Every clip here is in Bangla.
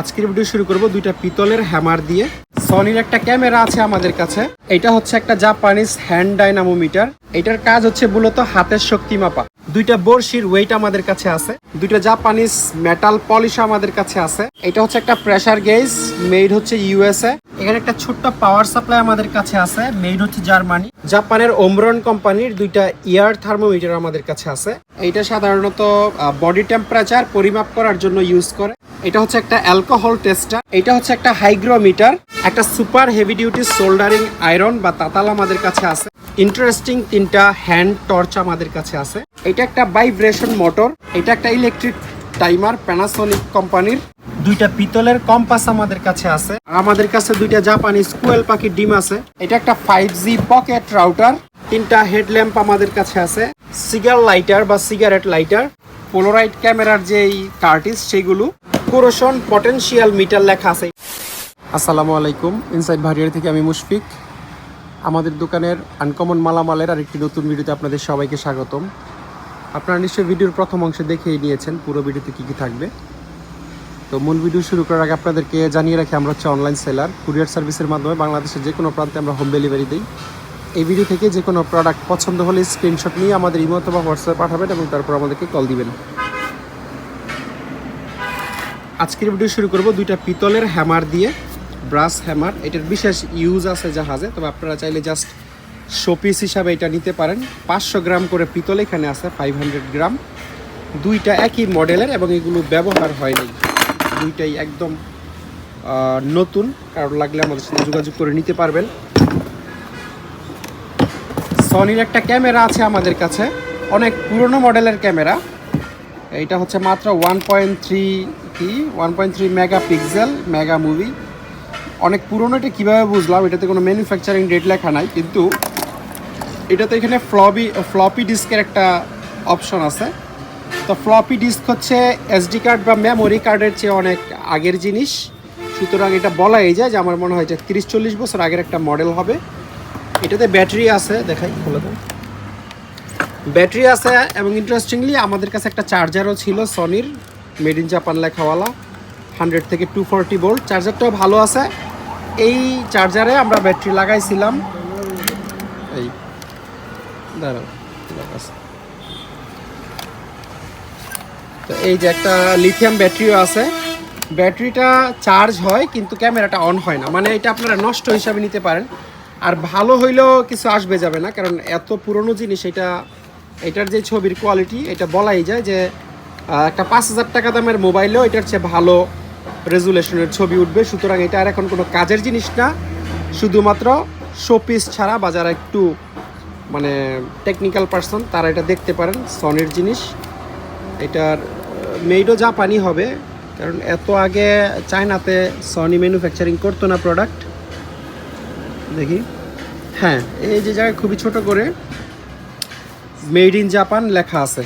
আজকের ভিডিও শুরু করব দুইটা পিতলের হ্যামার দিয়ে। সনির একটা ক্যামেরা আছে আমাদের কাছে। এটা হচ্ছে একটা জাপানিজ হ্যান্ড ডাইনামোমিটার এটার কাজ হচ্ছে মূলত হাতের শক্তি মাপা। দুইটা বর্ষির ওয়েট আমাদের কাছে আছে। দুইটা জাপানিজ মেটাল পলিশ আমাদের কাছে আছে। এটা হচ্ছে একটা প্রেসার গেজ মেড হচ্ছে ইউএসএ এখানে একটা ছোট্ট পাওয়ার সাপ্লাই আমাদের কাছে আছে মেড হচ্ছে জার্মানি জাপানের ওমরন কোম্পানির দুইটা ইয়ার থার্মোমিটার আমাদের কাছে আছে। এটা সাধারণত বডি টেম্পারেচার পরিমাপ করার জন্য ইউজ করে। এটা হচ্ছে একটা অ্যালকোহল টেস্টার এটা হচ্ছে একটা হাইগ্রোমিটার একটা super heavy duty soldering iron বা তাতাল আমাদের কাছে আছে। ইন্টারেস্টিং তিনটা হ্যান্ড টর্চ আমাদের কাছে আছে। এটা একটা ভাইব্রেশন মোটর এটা একটা ইলেকট্রিক টাইমার প্যানাসোনিক কোম্পানির দুইটা পিতলের কম্পাস আমাদের কাছে আছে। আমাদের কাছে দুইটা জাপানি স্কুয়েল পাখির ডিম আছে। এটা একটা ফাইভ জি পকেট রাউটার তিনটা হেডল্যাম্প আমাদের কাছে আছে। সিগার লাইটার বা সিগারেট লাইটার পোলোরাইট ক্যামেরার যেই কার্টিস সেগুলো কোরোশন পটেনশিয়াল মিটার লেখা আছে। আসসালামু আলাইকুম ইনসাইড ভারিয়ার থেকে আমি মুশফিক। আমাদের দোকানের আনকমন মালামালের আরেকটি নতুন ভিডিওতে আপনাদের সবাইকে স্বাগতম। আপনারা নিশ্চয়ই ভিডিওর প্রথম অংশে দেখেই নিয়েছেন পুরো ভিডিওতে কী কী থাকবে। তো মূল ভিডিও শুরু করার আগে আপনাদেরকে জানিয়ে রাখি, আমরা হচ্ছে অনলাইন সেলার কুরিয়ার সার্ভিসের মাধ্যমে বাংলাদেশের যে কোনো প্রান্তে আমরা হোম ডেলিভারি দিই। এই ভিডিও থেকে যে কোনো প্রোডাক্ট পছন্দ হলে স্ক্রিনশট নিয়ে আমাদের ইমো অথবা হোয়াটসঅ্যাপে পাঠাবেন এবং তারপর আমাদেরকে কল দিবেন। আজকের ভিডিও শুরু করব দুইটা পিতলের হ্যামার দিয়ে। Brush hammer. এটার বিশেষ ইউজ আছে জাহাজে, তবে আপনারা চাইলে জাস্ট শোপিস হিসাবে এটা নিতে পারেন। পাঁচশো গ্রাম করে পিতল এখানে আছে ফাইভ হান্ড্রেড গ্রাম। দুইটা একই মডেলের এবং এগুলো ব্যবহার হয়নি। দুইটাই একদম নতুন। কারণ লাগলে আমাদের সাথে যোগাযোগ করে নিতে পারবেন। সনির একটা ক্যামেরা আছে আমাদের কাছে, অনেক পুরনো মডেলের ক্যামেরা। এটা হচ্ছে মাত্র ওয়ান পয়েন্ট থ্রি কি? One point three mega pixel mega movie অনেক পুরনো এটা কীভাবে বুঝলাম? এটাতে কোনো ম্যানুফ্যাকচারিং ডেট লেখা নাই, কিন্তু এটাতে এখানে ফ্লপি ফ্লপি ডিস্কের একটা অপশন আছে। তো ফ্লপি ডিস্ক হচ্ছে এসডি কার্ড বা মেমোরি কার্ডের চেয়ে অনেক আগের জিনিস। সুতরাং এটা বলাই যায় যে আমার মনে হয় যে তিরিশ চল্লিশ বছর আগের একটা মডেল হবে। এটাতে ব্যাটারি আছে, দেখাই, খুলে দেন। ব্যাটারি আছে এবং ইন্টারেস্টিংলি আমাদের কাছে একটা চার্জারও ছিল সনির মেড ইন জাপান লেখাওয়ালা হান্ড্রেড থেকে টু ফোরটি ভোল্ট চার্জারটাও ভালো আছে। এই চার্জারে আমরা ব্যাটারি লাগাইছিলাম। এই, দাঁড়াও তো এই যে একটা লিথিয়াম ব্যাটারিও আছে। ব্যাটারিটা চার্জ হয়, কিন্তু ক্যামেরাটা অন হয় না। মানে এটা আপনারা নষ্ট হিসাবে নিতে পারেন। আর ভালো হইলেও কিছু আসবে যাবে না, কারণ এত পুরনো জিনিস, এটা, এটার যে ছবির কোয়ালিটি এটা বলাই যায় যে একটা পাঁচ হাজার টাকা দামের মোবাইলেও এটার চেয়ে ভালো রেজুলেশনের ছবি উঠবে। সুতরাং এটা আর এখন কোনো কাজের জিনিস না। শুধুমাত্র শোপিস ছাড়া বা যারা একটু মানে টেকনিক্যাল পার্সন তারা এটা দেখতে পারেন সনির জিনিস। এটার মেডও জাপানি হবে, কারণ এত আগে চায়নাতে সনি ম্যানুফ্যাকচারিং করতো না প্রোডাক্ট দেখি। হ্যাঁ এই যে জায়গায় খুবই ছোট করে মেড ইন জাপান লেখা আছে।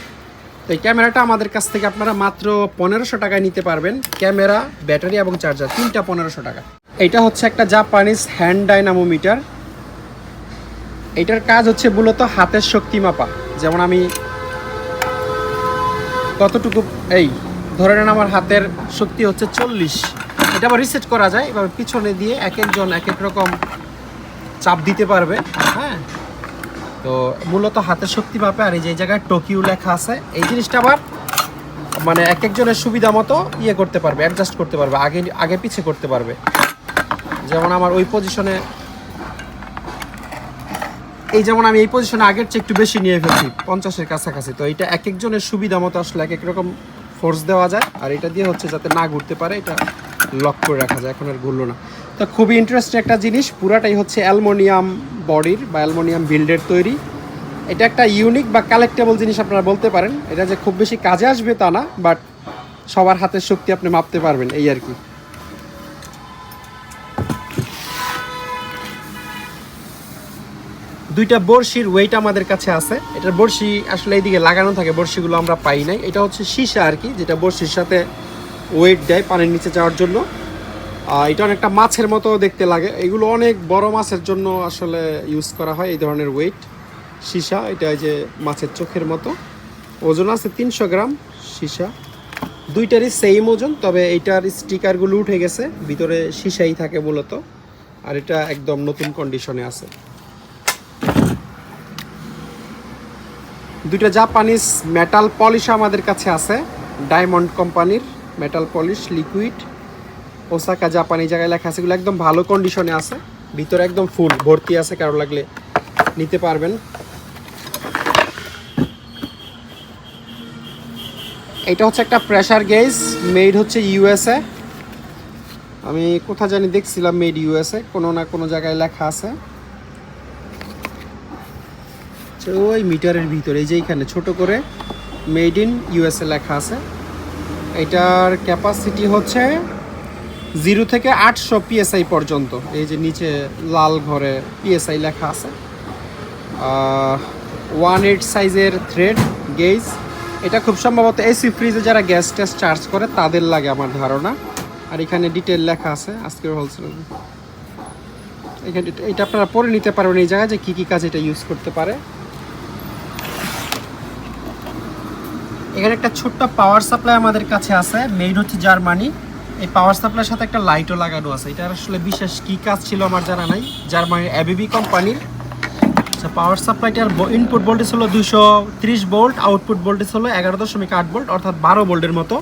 তো এই ক্যামেরাটা আমাদের কাছ থেকে আপনারা মাত্র পনেরোশো টাকায় নিতে পারবেন। ক্যামেরা, ব্যাটারি এবং চার্জার, তিনটা পনেরোশো টাকা। এটা হচ্ছে একটা জাপানিজ হ্যান্ড ডাইনামোমিটার। এটার কাজ হচ্ছে মূলত হাতের শক্তি মাপা। যেমন আমি কতটুকু, এই, ধরে নেন আমার হাতের শক্তি হচ্ছে চল্লিশ। এটা আবার রিসেট করা যায়, এবার পিছনে দিয়ে এক একজন এক এক রকম চাপ দিতে পারবে হ্যাঁ? তো মূলত হাতের শক্তি মাপে আর এই যে জায়গায় টোকিও লেখা আছে, এই জিনিসটা আবার মানে এক একজনের সুবিধা মতো ইয়ে করতে পারবে অ্যাডজাস্ট করতে পারবে, আগে আগে পিছে করতে পারবে। যেমন আমার ওই পজিশনে এই যেমন আমি এই পজিশনে আগের চেয়ে একটু বেশি নিয়ে ফেলছি, পঞ্চাশের কাছাকাছি, তো এটা এক একজনের সুবিধা মতো আসলে এক এক রকম ফোর্স দেওয়া যায়, আর এটা দিয়ে হচ্ছে যাতে না ঘুরতে পারে, এটা লক করে রাখা যায়, এখন আর ঘুরলো না। তো খুবই ইন্টারেস্টিং একটা জিনিস। পুরাটাই হচ্ছে অ্যালমোনিয়াম বডির বা অ্যালমোনিয়াম বিল্ডের তৈরি। এটা একটা ইউনিক বা কালেক্টেবল জিনিস আপনারা বলতে পারেন। এটা যে খুব বেশি কাজে আসবে তা না বাট সবার হাতের শক্তি আপনি মাপতে পারবেন, এই আর কি। দুইটা বড়শির ওয়েট আমাদের কাছে আছে। এটার বড়শি আসলে এইদিকে লাগানো থাকে, বড়শিগুলো আমরা পাই নাই। এটা হচ্ছে সীসা আর কি, যেটা বড়শির সাথে ওয়েট দেয় পানির নিচে যাওয়ার জন্য। এটা অনেকটা মাছের মতো দেখতে লাগে। এগুলো অনেক বড় মাছের জন্য আসলে ইউজ করা হয় এই ধরনের ওয়েট সীসা, এটা যে মাছের চোখের মতো। ওজন আছে তিনশো গ্রাম, সীসা। দুইটারই সেম ওজন, তবে এইটার স্টিকারগুলো উঠে গেছে। ভিতরে সীসাই থাকে মূলত। আর এটা একদম নতুন কন্ডিশনে আছে। দুইটা জাপানিজ মেটাল পলিশ আমাদের কাছে আছে। ডায়মন্ড কোম্পানির মেটাল পলিশ লিকুইড ওসাকা, জাপানি জায়গায় লেখা আছে, এগুলো একদম ভালো কন্ডিশনে আছে। ভিতরে একদম ফুল ভর্তি আছে কারও লাগলে নিতে পারবেন। এটা হচ্ছে একটা প্রেশার গেজ মেড হচ্ছে ইউএসএ আমি কোথা জানি দেখছিলাম মেড ইউএসএ কোনো না কোনো জায়গায় লেখা আছে। ওই মিটারের ভিতরে, এই যে এইখানে ছোট করে মেড ইন ইউএসএ লেখা আছে। এটার ক্যাপাসিটি হচ্ছে জিরো থেকে আটশো পিএসআই পর্যন্ত। এই যে নিচে লাল ঘরে পিএসআই লেখা আছে। ওয়ান এইট সাইজের থ্রেড গেজ এটা খুব সম্ভবত এসি ফ্রিজে যারা গ্যাস ট্যাস চার্জ করে, তাদের লাগে আমার ধারণা। আর এখানে ডিটেল লেখা আছে আজকের হোলসেল এখানে এটা আপনারা পরে নিতে পারবেন এই জায়গায় যে কী কী কাজ এটা ইউজ করতে পারে। এখানে একটা ছোট্ট পাওয়ার সাপ্লাই আমাদের কাছে আছে মেইড হচ্ছে জার্মানি এই পাওয়ার সাপ্লাইয়ের সাথে একটা লাইটও লাগানো আছে। এটা আসলে বিশেষ কি কাজ ছিল আমার জানা নাই। জার্মানির অ্যাবিবি কোম্পানির পাওয়ার সাপ্লাইটার ইনপুট ভোল্টেজ হলো দুশো ত্রিশ ভোল্ট আউটপুট ভোল্টেজ হলো এগারো দশমিক আট ভোল্ট অর্থাৎ বারো ভোল্টের মতো।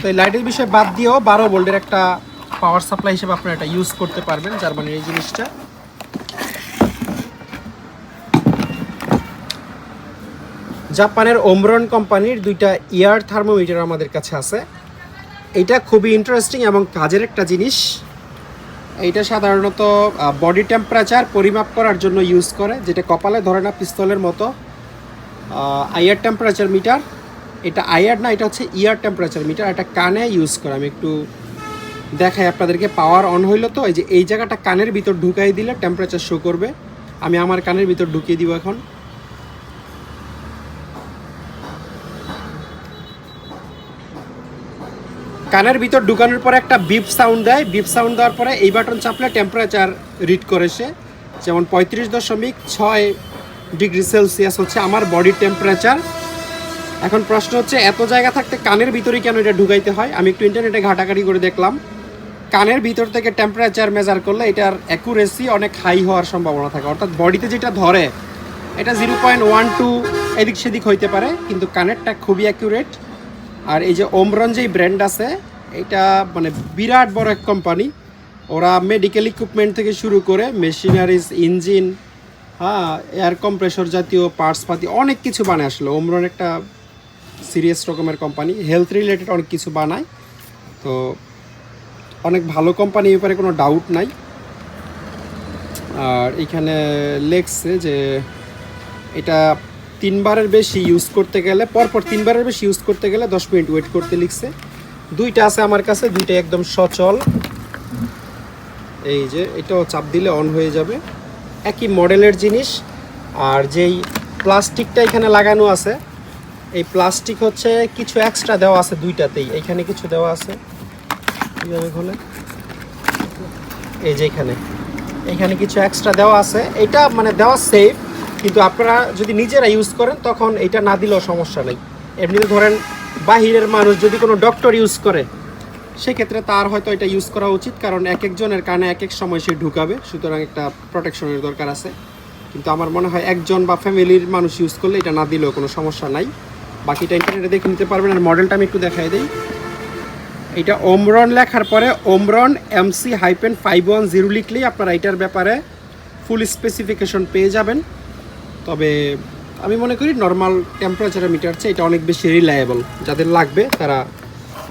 তো এই লাইটের বিষয়ে বাদ দিয়েও বারো ভোল্টের একটা পাওয়ার সাপ্লাই হিসেবে আপনারা এটা ইউজ করতে পারবেন জার্মানির এই জিনিসটা। জাপানের ওমরন কোম্পানির দুইটা ইয়ার থার্মোমিটার আমাদের কাছে আছে। এটা খুবই ইন্টারেস্টিং এবং কাজের একটা জিনিস। এইটা সাধারণত বডি টেম্পারেচার পরিমাপ করার জন্য ইউজ করে, যেটা কপালে ধরে না, পিস্তলের মতো। আইয়ার টেম্পারেচার মিটার এটা আইয়ার না, এটা হচ্ছে ইয়ার টেম্পারেচার মিটার এটা কানে ইউজ করে। আমি একটু দেখাই আপনাদেরকে পাওয়ার অন হইল তো, এই যে এই জায়গাটা কানের ভিতর ঢুকাই দিলে টেম্পারেচার শো করবে। আমি আমার কানের ভিতর ঢুকিয়ে দিব এখন। কানের ভিতর ঢুকানোর পরে একটা বিপ সাউন্ড দেয়। বিপ সাউন্ড দেওয়ার পরে এই বাটন চাপলে টেম্পারেচার রিড করে সে যেমন পঁয়ত্রিশ দশমিক ছয় ডিগ্রি সেলসিয়াস হচ্ছে আমার বডির টেম্পারেচার এখন প্রশ্ন হচ্ছে, এত জায়গা থাকতে কানের ভিতরে কেন এটা ঢুকাইতে হয়? আমি একটু ইন্টারনেটে ঘাটাঘাটি করে দেখলাম। কানের ভিতর থেকে টেম্পারেচার মেজার করলে এটার অ্যাকুরেসি অনেক হাই হওয়ার সম্ভাবনা থাকে। অর্থাৎ বডিতে যেটা ধরে, এটা জিরো পয়েন্ট ওয়ান টু এদিক সেদিক হইতে পারে, কিন্তু কানেরটা খুবই অ্যাকুরেট আর এই যে ওমরন যেই ব্র্যান্ড আছে, এটা মানে বিরাট বড় এক কোম্পানি ওরা মেডিকেল ইকুইপমেন্ট থেকে শুরু করে মেশিনারিজ ইঞ্জিন হ্যাঁ এয়ার কম্প্রেসর জাতীয় পার্টস পাতি অনেক কিছু বানায় আসলে। ওমরন একটা সিরিয়াস রকমের কোম্পানি হেলথ রিলেটেড অনেক কিছু বানায়। তো অনেক ভালো কোম্পানি ব্যাপারে কোনো ডাউট নাই। আর এখানে লেখছে যে এটা তিনবারের বেশি ইউজ করতে গেলে, পরপর তিনবারের বেশি ইউজ করতে গেলে দশ মিনিট ওয়েট করতে লিখছে। দুইটা আছে আমার কাছে, দুইটা একদম সচল। এই যে, এটাও চাপ দিলে অন হয়ে যাবে। একই মডেলের জিনিস, আর যেই প্লাস্টিকটা এখানে লাগানো আছে, এই প্লাস্টিক হচ্ছে কিছু এক্সট্রা দেওয়া আছে দুইটাতেই। এখানে কিছু দেওয়া আছে। এই যে এখানে। এখানে কিছু এক্সট্রা দেওয়া আছে। এটা মানে দেওয়া সেফ কিন্তু আপনারা যদি নিজেরা ইউজ করেন, তখন এটা না দিলেও সমস্যা নেই। এমনিতে ধরেন, বাহিরের মানুষ যদি কোনো ডক্টর ইউজ করে, সেক্ষেত্রে তার হয়তো এটা ইউজ করা উচিত, কারণ এক একজনের কানে এক এক সময় সে ঢুকাবে, সুতরাং একটা প্রোটেকশনের দরকার আছে। কিন্তু আমার মনে হয় একজন বা ফ্যামিলির মানুষ ইউজ করলে এটা না দিলেও কোনো সমস্যা নাই। বাকিটা ইন্টারনেটে দেখে নিতে পারবেন, আর মডেলটা আমি একটু দেখাই দিই। এটা ওমরন লেখার পরে Omron MC hyphen five one zero লিখলেই আপনারা এটার ব্যাপারে ফুল স্পেসিফিকেশন পেয়ে যাবেন। তবে আমি মনে করি নর্মাল টেম্পারেচার মিটার চেয়ে এটা অনেক বেশি রিলায়েবল যাদের লাগবে, তারা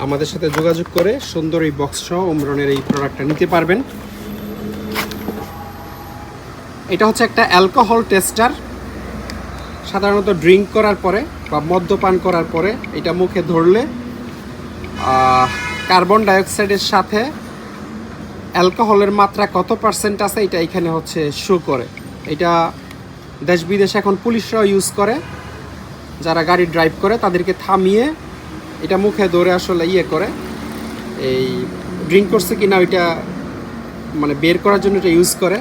আমাদের সাথে যোগাযোগ করে সুন্দর এই বক্স সহ ওমরনের এই প্রোডাক্টটা নিতে পারবেন। এটা হচ্ছে একটা অ্যালকোহল টেস্টার সাধারণত ড্রিঙ্ক করার পরে বা মদ্যপান করার পরে এটা মুখে ধরলে কার্বন ডাইঅক্সাইডের সাথে অ্যালকোহলের মাত্রা কত পার্সেন্ট আছে এটা এখানে হচ্ছে শো করে। এটা দেশ বিদেশে এখন পুলিশরাও ইউজ করে। যারা গাড়ি ড্রাইভ করে, তাদেরকে থামিয়ে এটা মুখে ধরে আসলে ইয়ে করে। এই ড্রিঙ্ক করছে কিনা ওইটা মানে বের করার জন্য এটা ইউজ করে।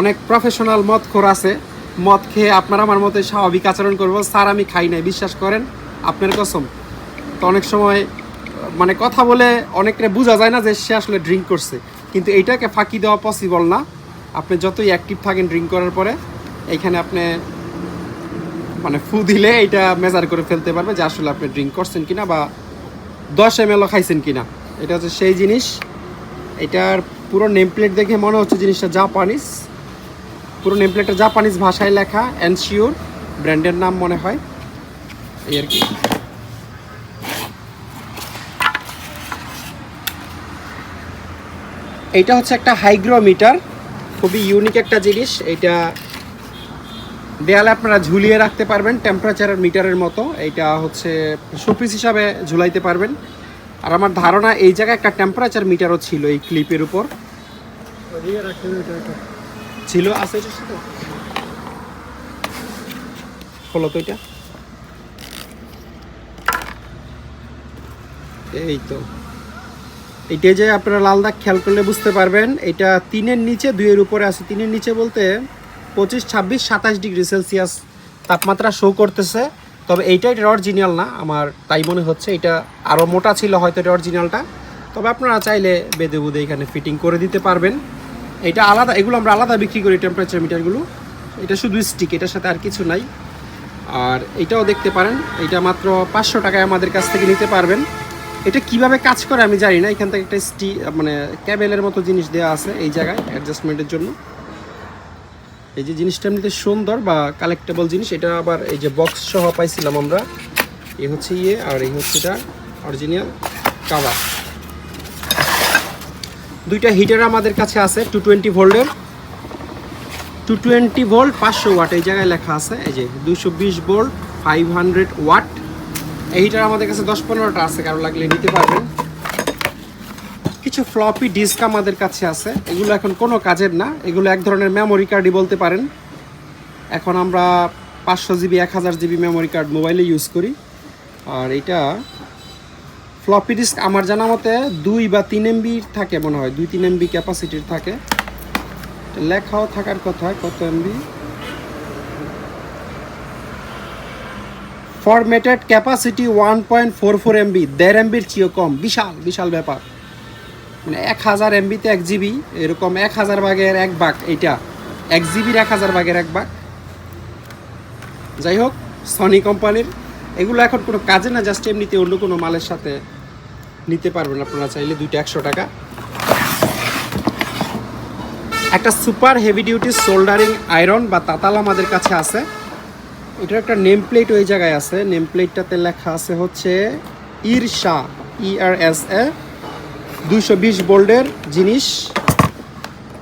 অনেক প্রফেশনাল মদ খোর আছে। মদ খেয়ে আপনারা আমার মতো স্বাভাবিক আচরণ করব। স্যার, আমি খাই নাই, বিশ্বাস করেন, আপনার কসম। তো অনেক সময় মানে কথা বলে অনেকটা বোঝা যায় না যে সে আসলে ড্রিঙ্ক করছে। কিন্তু এইটাকে ফাঁকি দেওয়া পসিবল না। আপনি যতই অ্যাক্টিভ থাকেন ড্রিঙ্ক করার পরে এইখানে আপনি মানে ফু দিলে এটা মেজার করে ফেলতে পারবে যে আসলে আপনি ড্রিঙ্ক করছেন কিনা বা দশ এম এলও খাইছেন কিনা। এটা হচ্ছে সেই জিনিস। এটার পুরো নেম প্লেট দেখে মনে হচ্ছে জিনিসটা জাপানিজ পুরো নেম প্লেটটা জাপানিজ ভাষায় লেখা এনশিওর ব্র্যান্ডের নাম মনে হয়। এই আর কি। এইটা হচ্ছে একটা হাইগ্রোমিটার। খুবই ইউনিক একটা জিনিস। এটা দেয়ালে আপনারা ঝুলিয়ে রাখতে পারবেন টেম্পারেচারের মিটারের মতো। এইটা হচ্ছে শোপিস হিসাবে ঝুলাইতে পারবেন। আর আমার ধারণা এই জায়গায় একটা টেম্পারেচার মিটারও ছিল এই ক্লিপের উপর। ছিল, আছে? খোলো তো এটা। এই তো। এটা যে আপনারা লাল দাগ খেয়াল করলে বুঝতে পারবেন, এটা তিনের নিচে, দুইয়ের উপরে আছে। তিনের নিচে বলতে পঁচিশ, ছাব্বিশ, সাতাশ ডিগ্রি সেলসিয়াস তাপমাত্রা শো করতেছে। তবে এইটা এটা অরিজিনাল না, আমার তাই মনে হচ্ছে। এটা আরও মোটা ছিল হয়তো এটা অরিজিনালটা তবে আপনারা চাইলে বেদে বুদে এখানে ফিটিং করে দিতে পারবেন। এটা আলাদা, এগুলো আমরা আলাদা বিক্রি করি টেম্পারেচার মিটারগুলো এটা শুধু স্টিক এটার সাথে আর কিছু নাই। আর এটাও দেখতে পারেন, এটা মাত্র পাঁচশো টাকায় আমাদের কাছ থেকে নিতে পারবেন। এটা কীভাবে কাজ করে আমি জানি না, এখান থেকে একটা স্টি মানে ক্যাবেলের মতো জিনিস দেওয়া আছে এই জায়গায় অ্যাডজাস্টমেন্টের জন্য। এই যে জিনিসটা এমনিতে সুন্দর বা কালেক্টেবল জিনিস, এটা আবার এই যে বক্স সহ পাইছিলাম আমরা। এ হচ্ছে ইয়ে আর এই হচ্ছে এটা অরিজিনাল কাভার দুইটা হিটার আমাদের কাছে আছে টু টোয়েন্টি ভোল্টের টু টোয়েন্টি ভোল্ট পাঁচশো ওয়াট এই জায়গায় লেখা আছে, এই যে দুশো বিশ ভোল্ট ফাইভ হান্ড্রেড ওয়াট এই হিটার আমাদের কাছে দশ পনেরোটা আছে, কারও লাগলে নিতে পারবেন। কিছু ফ্লপি ডিস্ক আমাদের কাছে আছে। এগুলো এখন কোনো কাজের না। এগুলো এক ধরনের মেমোরি কার্ডই বলতে পারেন। এখন আমরা পাঁচশো জিবি এক হাজার জিবি মেমোরি কার্ড মোবাইলে ইউজ করি। আর এটা ফ্লপি ডিস্ক আমার জানা মতে দুই বা তিন এমবি থাকে মনে হয়। দুই, তিন এমবি ক্যাপাসিটির থাকে। লেখাও থাকার কথা, কত MB formatted capacity one point four four MB দেড় এমবির চেয়েও কম। বিশাল বিশাল ব্যাপার। মানে এক হাজার এমবিতে এক জিবি, এরকম এক হাজার ভাগের এক ভাগ এইটা। এক জিবির এক হাজার ভাগের এক ভাগ যাই হোক সনি কোম্পানির এগুলো এখন কোনো কাজে না জাস্ট এমনিতে অন্য কোনো মালের সাথে নিতে পারবেন আপনারা চাইলে, দুইটা একশো টাকা। একটা super heavy duty soldering iron বা তাতাল আমাদের কাছে আছে। এটার একটা নেম প্লেট ওই জায়গায় আছে। নেম প্লেটটাতে লেখা আছে হচ্ছে ইরশা ই আর এস এ দুইশো বিশ বোল্ডের জিনিস,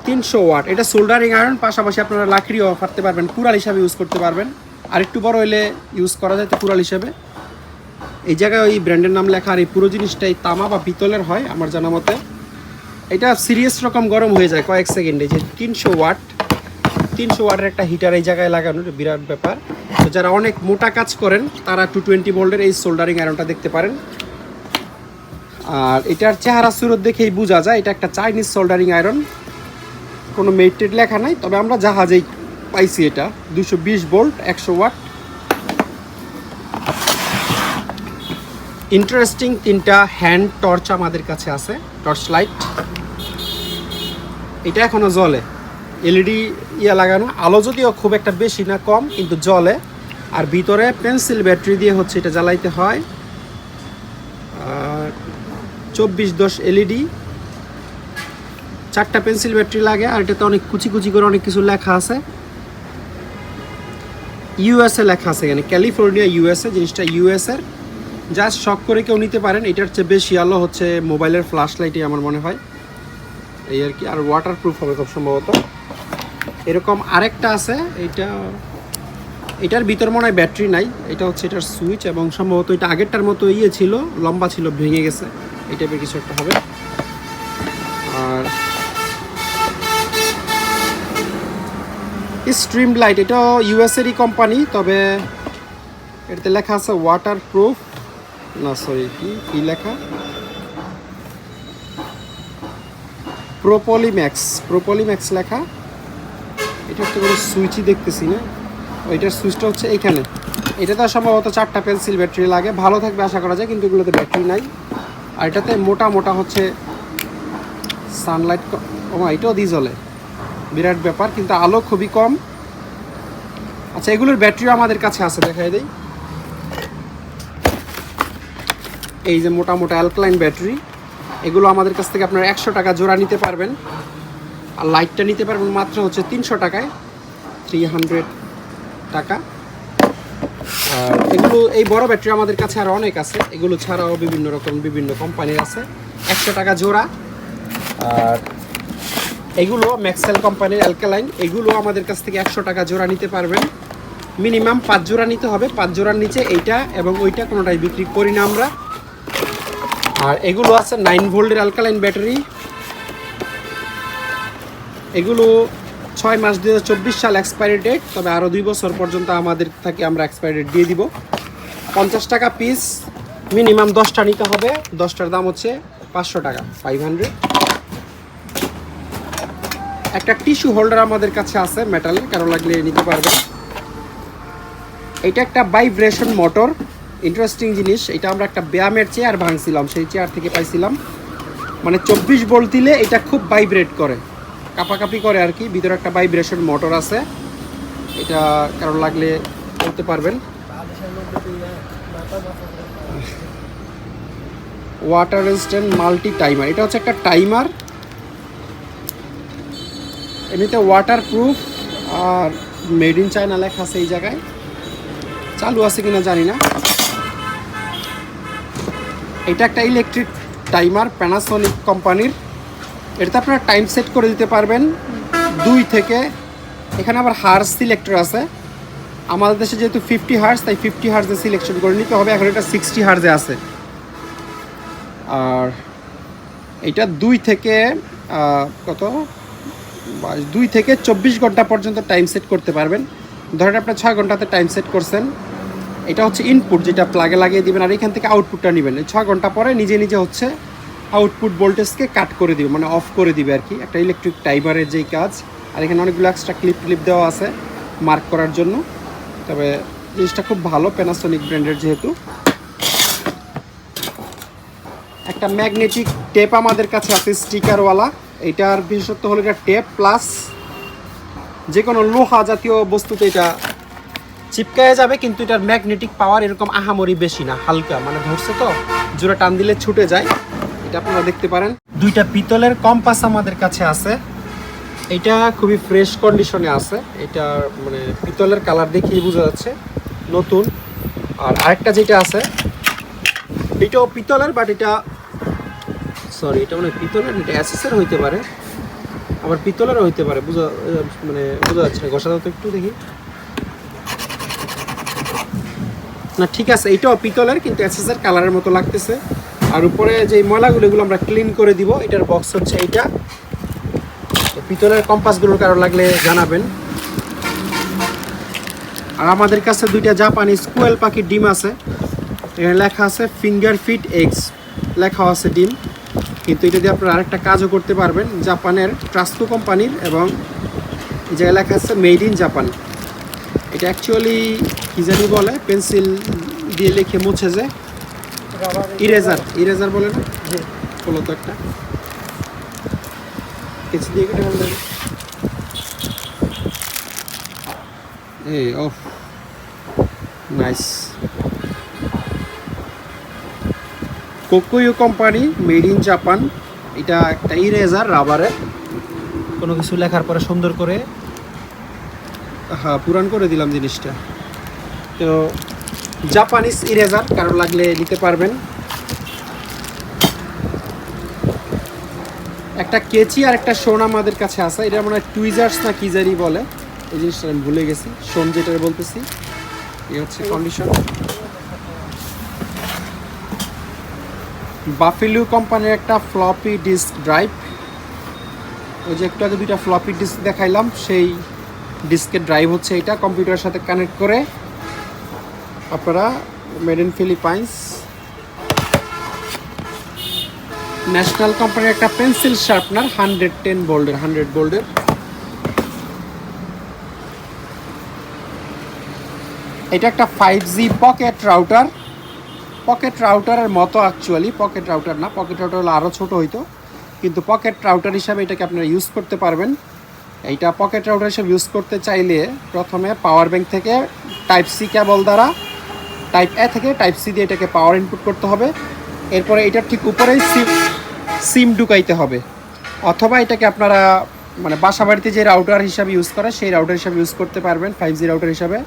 তিনশো ওয়াট। এটা সোল্ডারিং আয়রন পাশাপাশি আপনারা লাকড়িও ফাটতে পারবেন, কুড়াল হিসাবে ইউজ করতে পারবেন। আর একটু বড় হলে ইউজ করা যায় তো কুড়াল হিসাবে। এই জায়গায় ওই ব্র্যান্ডের নাম লেখা আর এই পুরো জিনিসটাই তামা বা পিতলের হয় আমার জানা মতে। এটা সিরিয়াস রকম গরম হয়ে যায় কয়েক সেকেন্ডে যে তিনশো ওয়াট, তিনশো ওয়াটের একটা হিটার এই জায়গায় লাগানোর বিরাট ব্যাপার। তো যারা অনেক মোটা কাজ করেন, তারা টু টোয়েন্টি ভোল্টের এই সোল্ডারিং আয়রনটা দেখতে পারেন। আর এটার চেহারা সুরত দেখেই বোঝা যায়। এটা একটা চাইনিজ সোল্ডারিং আয়রন কোনো মেটেড লেখা নাই, তবে আমরা জাহাজেই পাইছি এটা। দুশো বিশ ভোল্ট একশো ওয়াট। ইন্টারেস্টিং তিনটা হ্যান্ড টর্চ আমাদের কাছে আছে টর্চ লাইট এটা এখনও জ্বলে। এলইডি ইয়া লাগানো। আলো যদিও খুব একটা বেশি না, কম, কিন্তু জ্বলে। আর ভিতরে পেন্সিল ব্যাটারি দিয়ে হচ্ছে এটা জ্বালাইতে হয়। চব্বিশ দশ এলইডি। চারটা পেন্সিল ব্যাটারি লাগে, আর এটাতে অনেক কুচি কুচি করে অনেক কিছু লেখা আছে। ইউএসএ লেখা আছে এখানে, ক্যালিফোর্নিয়া ইউএসএ জিনিসটা ইউএসএর জাস্ট শখ করে কেউ নিতে পারেন, এটার চেয়ে বেশি আলো হচ্ছে মোবাইলের ফ্ল্যাশ লাইটই আমার মনে হয়। এই আর কি, আর ওয়াটার প্রুফ হবে খুব সম্ভবত। এরকম আরেকটা আছে এটা এটার ভিতর মনে হয় ব্যাটারি নাই, এটা হচ্ছে এটার সুইচ এবং সম্ভবত এটা আগেরটার মতো ইয়ে ছিল, লম্বা ছিল, ভেঙে গেছে। এই টাইপের কিছু একটা হবে। আর স্ট্রিম লাইট এটাও ইউএসএরই কোম্পানি তবে এটাতে লেখা আছে ওয়াটার প্রুফ না সরি কি? কি লেখা? প্রোপলিম্যাক্স প্রোপলিম্যাক্স লেখা। এটা তো কোনো সুইচই দেখতেছি না। ওইটার সুইচটা হচ্ছে এইখানে এটা তো সম্ভবত চারটা পেন্সিল ব্যাটারি লাগে। ভালো থাকবে আশা করা যায়, কিন্তু এগুলোতে ব্যাটারি নাই। আর এটাতে মোটা মোটা হচ্ছে সানলাইট ও এটাও দিয়ে বিরাট ব্যাপার, কিন্তু আলো খুবই কম। আচ্ছা এগুলোর ব্যাটারিও আমাদের কাছে আছে, দেখাই দেই। এই যে মোটা মোটা অ্যালকালাইন ব্যাটারি এগুলো আমাদের কাছ থেকে আপনারা একশো টাকা জোড়া নিতে পারবেন। আর লাইটটা নিতে পারবেন মাত্র হচ্ছে তিনশো টাকায় থ্রি হান্ড্রেড টাকা। এগুলো, এই বড় ব্যাটারি আমাদের কাছে আরও অনেক আছে। এগুলো ছাড়াও বিভিন্ন রকম, বিভিন্ন কোম্পানির আছে। একশো টাকা জোড়া। আর এগুলো ম্যাক্সেল কোম্পানির অ্যালকালাইন এগুলো আমাদের কাছ থেকে একশো টাকা জোড়া নিতে পারবেন। মিনিমাম পাঁচ জোড়া নিতে হবে। পাঁচ জোড়ার নিচে এইটা এবং ওইটা কোনোটাই বিক্রি করি না আমরা। আর এগুলো আছে নাইন ভোল্টের অ্যালকালাইন ব্যাটারি। এগুলো ছয় মাস দু হাজার চব্বিশ সাল এক্সপায়ারি ডেট তবে আরও দুই বছর পর্যন্ত আমাদের থেকে আমরা এক্সপায়ারি ডেট দিয়ে দিব। পঞ্চাশ টাকা পিস মিনিমাম দশটা নিতে হবে। দশটার দাম হচ্ছে পাঁচশো টাকা ফাইভ হান্ড্রেড একটা টিস্যু হোল্ডার আমাদের কাছে আছে মেটালের কারও লাগলে নিতে পারবে এটা একটা ভাইব্রেশন মোটর ইন্টারেস্টিং জিনিস, এটা আমরা একটা ব্যায়ামের চেয়ার ভাঙছিলাম, সেই চেয়ার থেকে পাইছিলাম। মানে চব্বিশ ভোল্ট দিলে এটা খুব ভাইব্রেট করে। কাপাকাপি করে আর কি। ভিতরে একটা ভাইব্রেশন মোটর আছে। এটা কারও লাগলে বলতে পারবেন। ওয়াটার রেজিস্ট্যান্ট মাল্টি টাইমার এটা হচ্ছে একটা টাইমার এমনিতে ওয়াটার প্রুফ আর মেড ইন চায়না লেখা আছে এই জায়গায়। চালু আছে কিনা জানি না। এটা একটা ইলেকট্রিক টাইমার প্যানাসোনিক কোম্পানির। এটাতে আপনারা টাইম সেট করে দিতে পারবেন দুই থেকে, এখানে আবার হার্স সিলেক্টর আছে। আমাদের দেশে যেহেতু ফিফটি হার্স তাই ফিফটি হার্সে সিলেকশন করে নিতে হবে। এখন এটা সিক্সটি হার্সে আছে। আর এটা দুই থেকে কত? দুই থেকে চব্বিশ ঘণ্টা পর্যন্ত টাইম সেট করতে পারবেন। ধরেন আপনার ছয় ঘন্টাতে টাইম সেট করছেন। এটা হচ্ছে ইনপুট যেটা প্লাগে লাগিয়ে দিবেন। আর এখান থেকে আউটপুটটা নেবেন। ছয় ঘণ্টা পরে নিজে নিজে হচ্ছে আউটপুট ভোল্টেজকে কাট করে দিবে মানে অফ করে দিবে আর কি। একটা ইলেকট্রিক টাইবারের যেই কাজ, আর এখানে অনেকগুলো এক্সট্রা ক্লিপ ক্লিপ দেওয়া আছে মার্ক করার জন্য। তবে জিনিসটা খুব ভালো প্যানাসোনিক ব্র্যান্ডের যেহেতু। একটা ম্যাগনেটিক টেপ আমাদের কাছে আছে স্টিকারওয়ালা এটার বিশেষত্ব হলো এটা টেপ প্লাস যে কোনো লোহা জাতীয় বস্তুতে এটা চিপকায় যাবে, কিন্তু এটার ম্যাগনেটিক পাওয়ার এরকম আহামরি বেশি না, হালকা। মানে ধরছে তো জোরে টান দিলে ছুটে যায়। এটা আপনারা দেখতে পারেন। দুইটা পিতলের কম্পাস আমাদের কাছে আছে। এটা খুবই ফ্রেশ কন্ডিশনে আছে। এটা মানে পিতলের কালার দেখেই বোঝা যাচ্ছে নতুন। আর আরেকটা যেটা আছে এটাও পিতলের বাট এটা সরি এটা মানে পিতলের এটা অ্যাসেসের হইতে পারে। আবার পিতলেরও হইতে পারে বোঝা মানে বোঝা যাচ্ছে না। ঘষা তো একটু দেখি। না ঠিক আছে এটাও পিতলের কিন্তু অ্যাসেসের কালারের মতো লাগতেছে। আর উপরে যে ময়লাগুলো, এগুলো আমরা ক্লিন করে দিব। এটার বক্স হচ্ছে এইটা। পিতলের কম্পাসগুলোর কারও লাগলে জানাবেন। আর আমাদের কাছে দুইটা জাপানি স্কুয়েল পাখির ডিম আছে। এখানে লেখা আছে ফিঙ্গার ফিট এগস লেখা আছে ডিম। কিন্তু এটা দিয়ে আপনারা আরেকটা কাজও করতে পারবেন। জাপানের ট্রাস্কো কোম্পানির এবং এই জায়গায় লেখা আছে মেড ইন জাপান এটা অ্যাকচুয়ালি কী জানি বলে পেন্সিল দিয়ে লিখে মুছে যে ইরেজার ইরেজার বলে না? বলো তো একটা। কেচি দিয়ে কেটে বললে এই ও nice. Kokuyo company made in Japan এটা একটা ইরেজার রাবারের কোনো কিছু লেখার পরে সুন্দর করে হ্যাঁ পুরান করে দিলাম জিনিসটা। তো জাপানিজ ইরেজার কারও লাগলে নিতে পারবেন। একটা কেচি আর একটা শোন আমাদের কাছে আছে। এটা মনে হয় টুইজার্স না কি জানি বলে। এই জিনিসটা আমি ভুলে গেছি। শোন যেটা বলতেছি, এই হচ্ছে কন্ডিশন বাফিলু কোম্পানির একটা ফ্লপি ডিস্ক ড্রাইভ ওই যে একটু আগে দুইটা ফ্লপি ডিস্ক দেখাইলাম, সেই ডিস্কের ড্রাইভ হচ্ছে এটা। কম্পিউটারের সাথে কানেক্ট করে আপনারা মেড ইন ফিলিপাইন্স ন্যাশনাল কোম্পানির একটা পেন্সিল শার্পনার হান্ড্রেড টেন বোল্ডের হান্ড্রেড বোল্ডের এটা একটা five G pocket router pocket রাউটারের মতো অ্যাকচুয়ালি পকেট রাউটার না পকেট রাউটার হলে আরও ছোটো হইতো। কিন্তু পকেট রাউটার হিসাবে এটাকে আপনারা ইউজ করতে পারবেন। এইটা পকেট রাউটার হিসেবে ইউজ করতে চাইলে প্রথমে পাওয়ার ব্যাংক থেকে টাইপ সি কেবল দ্বারা টাইপ এ থেকে টাইপ সি দিয়ে এটাকে পাওয়ার ইনপুট করতে হবে। এরপরে এটার ঠিক উপরেই সিম সিম ঢুকাইতে হবে। অথবা এটাকে আপনারা মানে বাসা বাড়িতে যে রাউটার হিসাবে ইউজ করে, সেই রাউটার হিসাবে ইউজ করতে পারবেন ফাইভ জি রাউটার হিসাবে।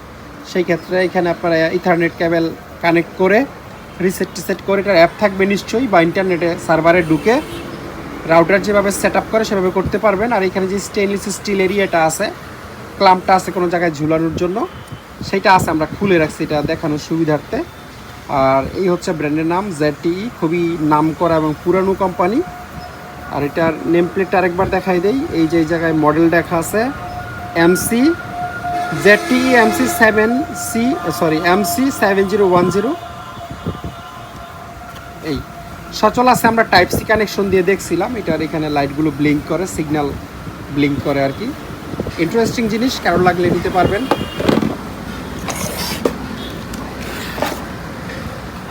সেই ক্ষেত্রে এখানে আপনারা ইথারনেট কেবল কানেক্ট করে রিসেট টিসেট করে, এটার অ্যাপ থাকবে নিশ্চয়ই, বা ইন্টারনেটে সার্ভারে ঢুকে রাউটার যেভাবে সেট করে, সেভাবে করতে পারবেন। আর এখানে যে স্টেনলেস স্টিল এরিয়াটা আছে ক্লাম্পটা আছে কোনো জায়গায় ঝুলানোর জন্য। সেটা আছে, আমরা খুলে রাখছি এটা দেখানোর সুবিধার্থে। আর এই হচ্ছে ব্র্যান্ডের নাম জেডটি খুবই নাম করা এবং পুরানো কোম্পানি। আর এটার নেম প্লেটটা আরেকবার দেখাই দেই, এই যে জায়গায় মডেল দেখা আছে MC ZT MC seven C sorry MC seven zero one zero এই, সচল আছে আমরা টাইপ সি কানেকশন দিয়ে দেখছিলাম, এটার এখানে লাইটগুলো ব্লিঙ্ক করে সিগন্যাল ব্লিঙ্ক করে আর কি। ইন্টারেস্টিং জিনিস কারও লাগলে নিতে পারবেন।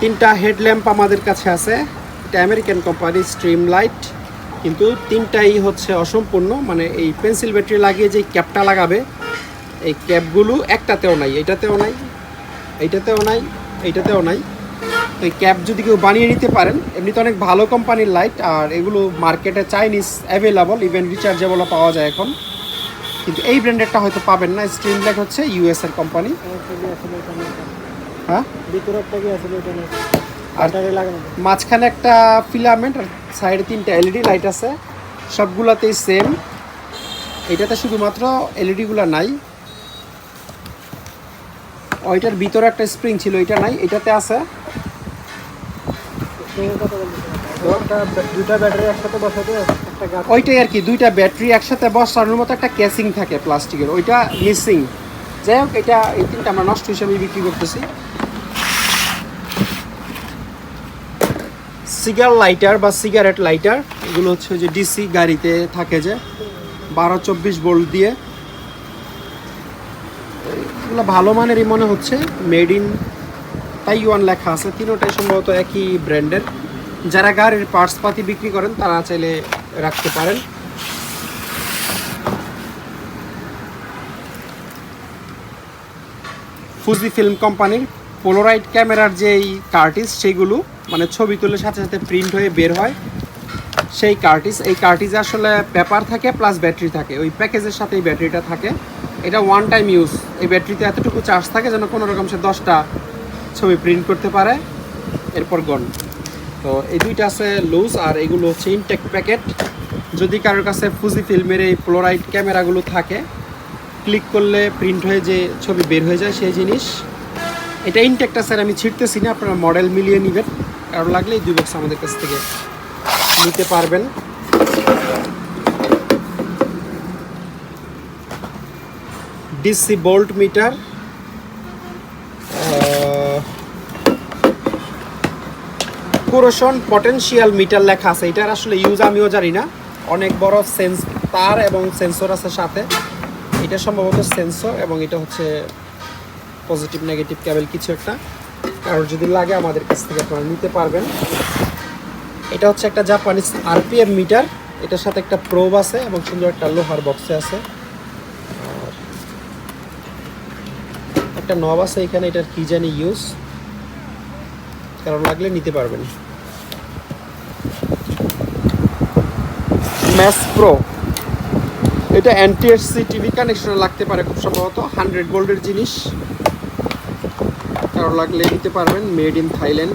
তিনটা হেডল্যাম্প আমাদের কাছে আছে। এটা আমেরিকান কোম্পানি স্ট্রিম লাইট কিন্তু তিনটাই হচ্ছে অসম্পূর্ণ। মানে এই পেন্সিল ব্যাটারি লাগিয়ে যে ক্যাপটা লাগাবে, এই ক্যাপগুলো একটাতেও নাই, এটাতেও নাই, এইটাতেও নাই এইটাতেও নাই। এই ক্যাপ যদি কেউ বানিয়ে নিতে পারেন এমনিতে অনেক ভালো কোম্পানির লাইট, আর এগুলো মার্কেটে চাইনিজ অ্যাভেলেবল ইভেন রিচার্জেবলও পাওয়া যায় এখন। কিন্তু এই ব্র্যান্ডেরটা হয়তো পাবেন না। স্ট্রিম লাইট হচ্ছে ইউএস এর কোম্পানি। হ্যাঁ? কি আসলে আর মাঝখানে একটা ফিলামেন্ট আর সাইডে তিনটা এলইডি লাইট আছে। সবগুলাতেই সেম এটাতে শুধুমাত্র এলইডিগুলো নাই। ওইটার ভিতরে একটা স্প্রিং ছিল এটা নাই এটাতে আছে। দুটা ব্যাটারি একসাথে বসাতে ওইটাই আর কি দুইটা ব্যাটারি একসাথে বসানোর মতো একটা ক্যাসিং থাকে প্লাস্টিকের ওইটা মিসিং যাই হোক এটা এই তিনটা আমরা নষ্ট হিসেবে বিক্রি করতেছি। সিগার লাইটার বা সিগারেট লাইটার, এগুলো হচ্ছে যে ডিসি গাড়িতে থাকে যে, বারো চব্বিশ ভোল্ট দিয়ে। এগুলো ভালো মানেরই মনে হচ্ছে মেড ইন তাইওয়ান লেখা আছে, তিনোটাই সম্ভবত একই ব্র্যান্ডের। যারা গাড়ির পার্টস পাতি বিক্রি করেন, তারা চাইলে রাখতে পারেন। ফুজি ফিল্ম কোম্পানির পোলোরাইড ক্যামেরার যেই কার্টিস সেইগুলো মানে ছবি তুলে সাথে সাথে প্রিন্ট হয়ে বের হয়, সেই কার্টিস এই কার্টিজে আসলে পেপার থাকে প্লাস ব্যাটারি থাকে। ওই প্যাকেজের সাথে এই ব্যাটারিটা থাকে। এটা ওয়ান টাইম ইউজ এই ব্যাটারিতে এতটুকু চার্জ থাকে যেন কোনো রকম সে দশটা ছবি প্রিন্ট করতে পারে। এরপর গন তো এই দুইটা আছে লুজ আর এগুলো হচ্ছে ইনটেক প্যাকেট যদি কারোর কাছে ফুজি ফিল্মের এই পোলোরাইড ক্যামেরাগুলো থাকে ক্লিক করলে প্রিন্ট হয়ে যে ছবি বের হয়ে যায় সেই জিনিস। এটা ইনটেকটা স্যার আমি ছিটতেছি না, আপনারা মডেল মিলিয়ে নেবেন। কারও লাগলে দুই বক্স আমাদের কাছ থেকে নিতে পারবেন। DC volt meter corrosion potential meter লেখা আছে। এটার আসলে ইউজ আমিও জানি না। অনেক বড় সেন্স তার এবং সেন্সর আছে সাথে। এটা সম্ভবত সেন্সর এবং এটা হচ্ছে পজিটিভ, নেগেটিভ কেবল কিছু একটা। কারোর যদি লাগে আমাদের কাছ থেকে আপনারা নিতে পারবেন। এটা হচ্ছে একটা জাপানিজ আরপিএম মিটার এটার সাথে একটা প্রোব আছে এবং সুন্দর একটা লোহার বক্সে আছে। একটা নব আছে এখানে, এটার কি জানি ইউজ কারণ লাগলে নিতে পারবেন। ম্যাস প্রো এটা এনটিএসসি টিভি কানেকশনে লাগতে পারে খুব সম্ভবত। হান্ড্রেড ভোল্টের জিনিস। লাগলে নিতে পারবেন মেড ইন থাইল্যান্ড